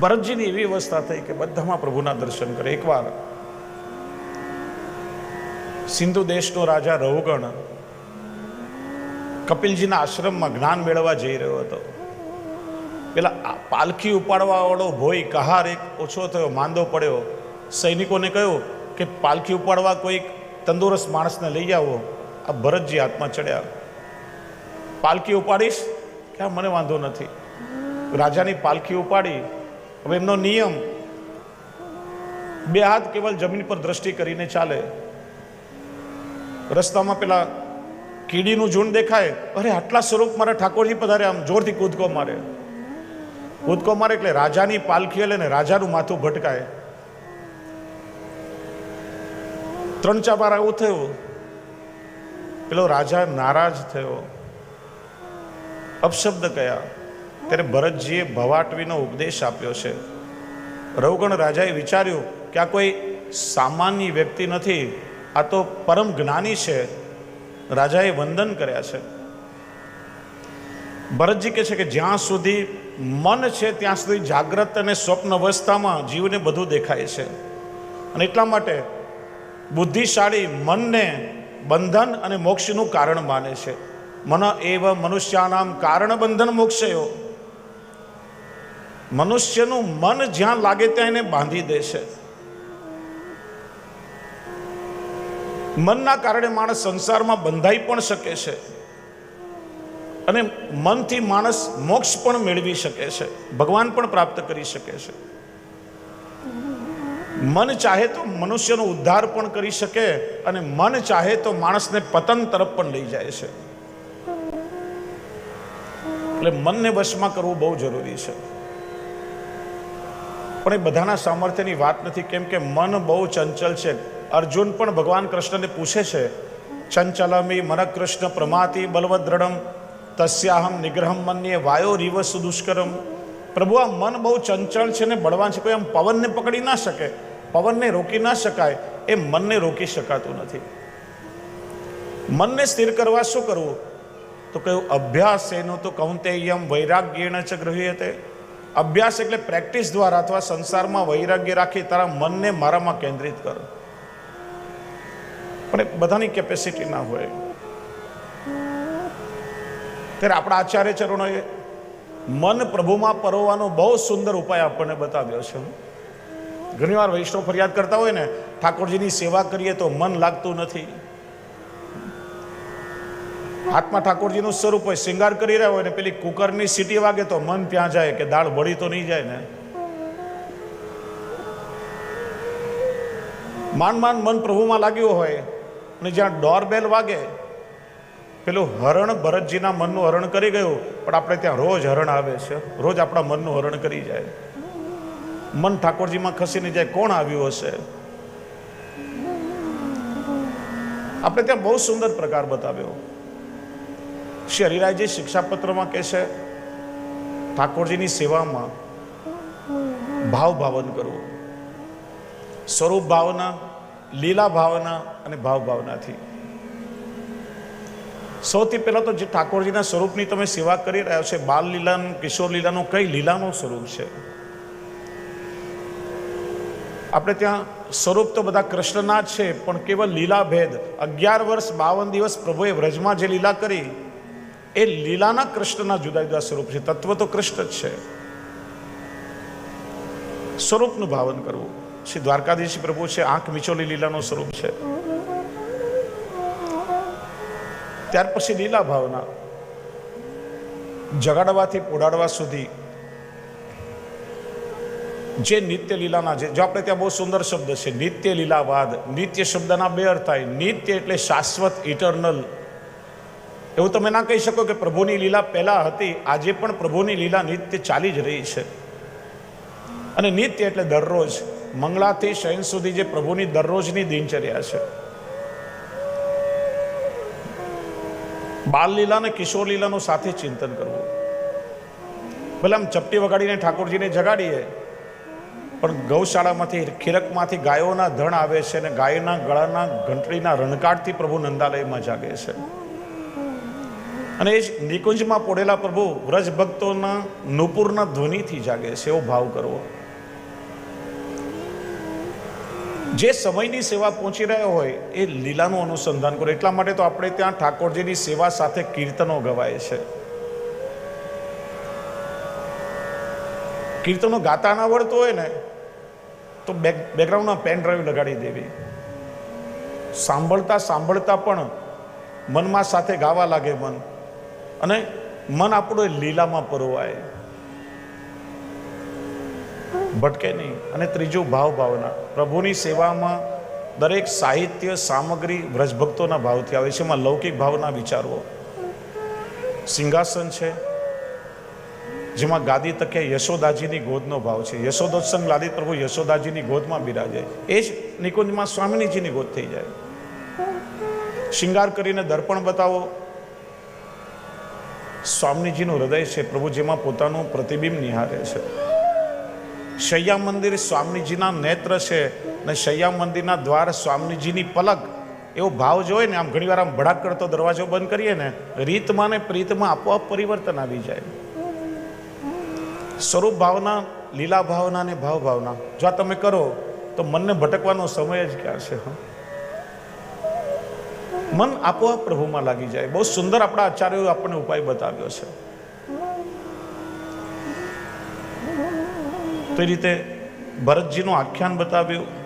ભરતજીની એવી અવસ્થા થઈ કે બધામાં પ્રભુના દર્શન કરે. એકવાર સિંધુ દેશનો રાજા રહુગણ કપિલજીના આશ્રમમાં જ્ઞાન મેળવવા જઈ રહ્યો હતો. પેલા પાલખી ઉપાડવા વાળો ભોય કહાર એક ઓછો થયો, માંદો પડ્યો. સૈનિકોને કહ્યું કે પાલખી ઉપાડવા કોઈક તંદુરસ્ત માણસને લઈ આવો. આ ભરતજી હાથમાં ચડ્યા. પાલખી ઉપાડીશ? કે મને વાંધો નથી. રાજાની પાલખી ઉપાડી. હવે એમનો નિયમ બે હાથ કેવલ જમીન પર દ્રષ્ટિ કરીને ચાલે. રસ્તામાં પેલા કીડીનું ઝુંડ દેખાય. અરે, આટલા સ્વરૂપ મારા ઠાકોરજી પધારે આમ જોરથી કૂદકો મારે. કૂદકો મારે એટલે રાજાની પાલખી લે ને રાજાનું માથું ભટકાય. ત્રણ ચાર વાર આવું થયું. પેલો રાજા નારાજ થયો. અપશબ્દ કયા? ત્યારે ભરતજીએ ભવાટવીનો ઉપદેશ આપ્યો છે. રવગણ રાજાએ વિચાર્યું કે આ કોઈ સામાન્ય વ્યક્તિ નથી, આ તો પરમ જ્ઞાની છે. રાજાએ વંદન કર્યા છે. ભરતજી કહે છે કે જ્યાં સુધી મન છે ત્યાં સુધી જાગ્રત અને સ્વપ્ન અવસ્થામાં જીવને બધું દેખાય છે. અને એટલા માટે બુદ્ધિશાળી મનને બંધન અને મોક્ષનું કારણ માને છે. મન એવ મનુષ્યાનામ કારણ બંધન મોક્ષયો. મનુષ્યનું મન જ્યાં લાગે ત્યાં એને બાંધી દે છે. મનના કારણે માણસ સંસારમાં બંધાઈ પણ શકે છે. અને મનથી માણસ મોક્ષ પણ મેળવી શકે છે. ભગવાન પણ પ્રાપ્ત કરી શકે છે. મન ચાહે તો મનુષ્યનો ઉદ્ધાર પણ કરી શકે અને મન ચાહે તો માણસને પતન તરફ પણ લઈ જાય છે. એટલે મનને વશમાં કરવું બહુ જરૂરી છે. પણ એ બધાના સામર્થ્યની વાત નથી. કેમ કે મન બહુ ચંચલ છે. અર્જુન પણ ભગવાન કૃષ્ણને પૂછે છે, ચંચલમી મન કૃષ્ણ પ્રમાતિ બલવદ્રઢમ તસ્યાહમ નિગ્રહમ મન્ય વાયો રિવસ દુષ્કરમ. પ્રભુ, આ મન બહુ ચંચળ છે ને બળવાન છે, કોઈ આમ પવનને પકડી ના શકે, પવનને રોકી ના શકાય, એ મનને રોકી શકાતું નથી. મનને સ્થિર કરવા શું કરવું? તો કયું અભ્યાસ એનો તો કૌંતેયમ વૈરાગ્યેણ ચ ગૃહ્યતે. અભ્યાસ એટલે પ્રેક્ટિસ દ્વારા અથવા સંસારમાં વૈરાગ્ય રાખી તારા મનને મારામાં કેન્દ્રિત કર. પણ એ બધાની કેપેસિટી ના હોય. ત્યારે આપણા આચાર્ય ચરણોએ મન પ્રભુમાં પરોવાનો બહુ સુંદર ઉપાય આપણને બતાવ્યો છે. ઘણીવાર વૈષ્ણવ ફરિયાદ કરતા હોય ને, ઠાકોરજીની સેવા કરીએ તો મન લાગતું નથી. હાથમાં ઠાકોરજીનું સ્વરૂપ હોય, શિંગાર કરી રહ્યા હોય ને પેલી કુકરની સીટી વાગે તો મન ત્યાં જાય કે દાળ બળી તો નહીં જાય ને. માંડ માંડ મન પ્રભુમાં લાગ્યું હોય અને જ્યાં ડોરબેલ વાગે, પેલું હરણ ભરતજીના મનનું હરણ કરી ગયું, પણ આપણે ત્યાં રોજ હરણ આવે છે. રોજ આપણા મનનું હરણ કરી જાય. મન ઠાકોરજીમાં ખસીને જાય, કોણ આવ્યું હશે? આપણે ત્યાં બહુ સુંદર પ્રકાર બતાવ્યો. શ્રી હરિરાયજી શિક્ષાપત્રમાં કહે છે, ઠાકોરજીની સેવામાં ભાવ ભાવન કરવું. સ્વરૂપ ભાવના, લીલા ભાવના અને ભાવ ભાવનાથી. સૌથી પહેલાં તો જે ઠાકોરજીના સ્વરૂપની તમે સેવા કરી રહ્યા છો બાલ લીલાનું, કિશોર લીલાનું કઈ લીલાનું સ્વરૂપ છે? આપણે ત્યાં સ્વરૂપ તો બધા કૃષ્ણના જ છે, પણ કેવલ લીલા ભેદ. અગિયાર વર્ષ બાવન દિવસ પ્રભુએ વ્રજમાં જે લીલા કરી એ લીલાના કૃષ્ણના જુદા જુદા સ્વરૂપ છે. તત્વ તો કૃષ્ણ જ છે. સ્વરૂપનું ભાવન કરવું. શ્રી દ્વારકાધીશ પ્રભુ છે, આંખ મિચોલી લીલાનું સ્વરૂપ છે. ત્યાર પછી લીલા ભાવના. જગાડવાથી પોડાડવા સુધી જે નિત્ય લીલાના છે જો આપણે ત્યાં બહુ સુંદર શબ્દ છે, નિત્ય લીલાવાદ, નિત્ય શબ્દના બે અર્થ થાય. નિત્ય એટલે શાશ્વત, ઇટરનલ. એવું તમે ના કહી શકો કે પ્રભુની લીલા પહેલા હતી, આજે પણ પ્રભુની લીલા નિત્ય ચાલી જ રહી છે. અને નિત્ય એટલે દરરોજ, મંગળાથી શયન સુધી જે પ્રભુની દરરોજની દિનચર્યા છે. બાલ લીલા અને કિશોર લીલાનું સાથે ચિંતન કરવું. ભલે આમ ચપટી વગાડીને ઠાકોરજીને જગાડીએ, પણ ગૌશાળામાંથી, ખીરકમાંથી ગાયોના ધણ આવે છે અને ગાયના ગળાના ઘંટડીના રણકાટથી પ્રભુ નંદાલયમાં જાગે છે. અને એ જ નિકુંજમાં પોડેલા પ્રભુ વ્રજ ભક્તોના નુપુરના ધ્વનિથી જાગે છે, એવો ભાવ કરવો. જે સમયની સેવા પહોંચી રહ્યો હોય, એ લીલાનું અનુસંધાન કરો. એટલા માટે તો આપણે ત્યાં ઠાકોરજીની સેવા સાથે કીર્તનો ગવાય છે. કીર્તનો ગાતા ના આવડતું હોય ને, તો બેક, બેકગ્રાઉન્ડમાં પેન ડ્રાઈવ લગાડી દેવી. સાંભળતા સાંભળતા પણ મનમાં સાથે ગાવા લાગે મન. અને મન આપણું એ લીલામાં પરોવાય. ભટકે નહીં. અને ત્રીજું ભાવ ભાવના. પ્રભુની સેવામાં દરેક સાહિત્ય, સામગ્રી વ્રજભક્તોના ભાવથી આવે છે. એમાં લૌકિક ભાવના વિચારવો. સિંહાસન છે, જેમાં ગાદી તકે યશોદાજીની ગોદનો ભાવ છે. યશોદોત્સંગ લાદિત પ્રભુ યશોદાજીની ગોદમાં બિરાજે. એ જ નિકુંજમાં સ્વામિનીજીની ગોદ થઈ જાય. શિંગાર કરીને દર્પણ બતાવો. સ્વામીજીનું હૃદય છે પ્રભુજીમાં પોતાનું પ્રતિબિંબ નિહારે છે. શૈયા મંદિર સ્વામીજીના નેત્ર છે ને શૈયા મંદિરના દ્વાર સ્વામીજીની પલક એવો ભાવ જો હોય ને, આમ ઘણીવાર આમ ભડાક કરતો દરવાજો બંધ કરીએ ને, રીતમાં ને પ્રીતમાં આપોઆપ પરિવર્તન આવી જાય. સ્વરૂપ ભાવના, લીલા ભાવના ને ભાવ ભાવના. જો આ તમે કરો, તો મનને ભટકવાનો સમય જ ક્યાં છે, હા? મન આપોઆપ પ્રભુમાં લાગી જાય. બહુ સુંદર આપણા આચાર્યોએ આપણને ઉપાય બતાવ્યો છે. તો રીતે ભરતજીનું આખ્યાન બતાવ્યું.